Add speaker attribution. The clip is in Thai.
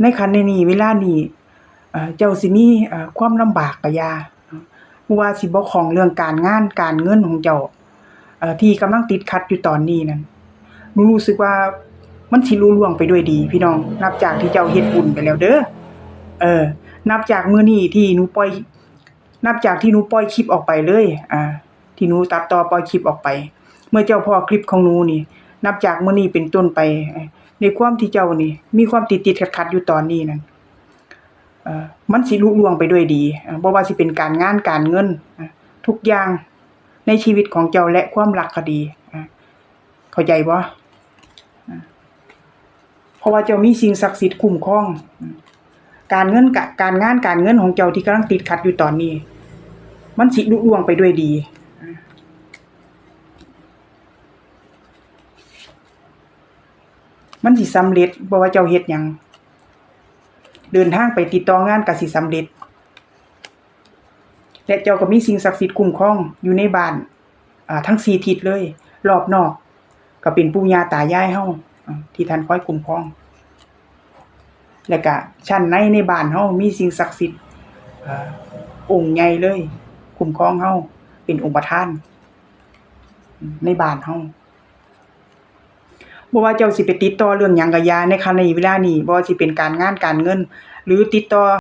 Speaker 1: ในคันในนี้เวลานี้เอ่เจ้าสินี่ความลำบากก็อย่าว่าสิบ่คล่องเรื่องการงานการเงินของเจ้าที่กำลังติดขัดอยู่ตอนนี้นั่นหนูรู้สึกว่ามันสิลุล่วงไปด้วยดี พี่น้อง นับจากที่เจ้าเฮ็ดบุญไปแล้วเด้อเออ นับจากมื้อนี้ที่หนูปล่อย นับจากที่หนูปล่อยคลิปออกไปเลย อ่า ที่หนูตัดต่อปล่อยคลิปออกไป เมื่อเจ้าพ่อคลิปของหนูนี่ นับจากมื้อนี้เป็นต้นไป ในความที่เจ้านี่ มีความติดๆขัดๆอยู่ตอนนี้นั่นมันสิลุล่วงไปด้วยดีอ่าบ่ว่าสิเป็นการงานการเงินทุกอย่างในชีวิตของเจ้าและความรักก็ดีเข้าใจบ่อ่เพราะว่าเจ้ามีสิ่งศักดิ์สิทธิ์คุ้มครอง การเงินกะการงานการเงินของเจ้าที่กำลังติดขัดอยู่ตอนนี้ มันสิลุล่วงไปด้วยดี มันสิสำเร็จบ่ว่าเจ้าเฮ็ดหยังเดินทางไปติดต่องานก็สิสำเร็จ และเจ้าก็มีสิ่งศักดิ์สิทธิ์คุ้มครองอยู่ในบ้านอ่าทั้งสี่ทิศเลย รอบนอก ก็เป็นปู่ย่าตายายเฮาอ่าที่ท่านคอยคุ้มครอง และก็ชั้นในในบ้านเฮามีสิ่งศักดิ์สิทธิ์อ่องค์ใหญ่เลย คุ้มครองเฮาเป็นองค์ประธานในบ้านเฮา บ่ว่าเจ้าสิไปติดต่อเรื่องหยังก็อย่าในขณะนี้เวลานี้ บ่ว่าสิเป็นการงานการเงิน หรือติดต่อ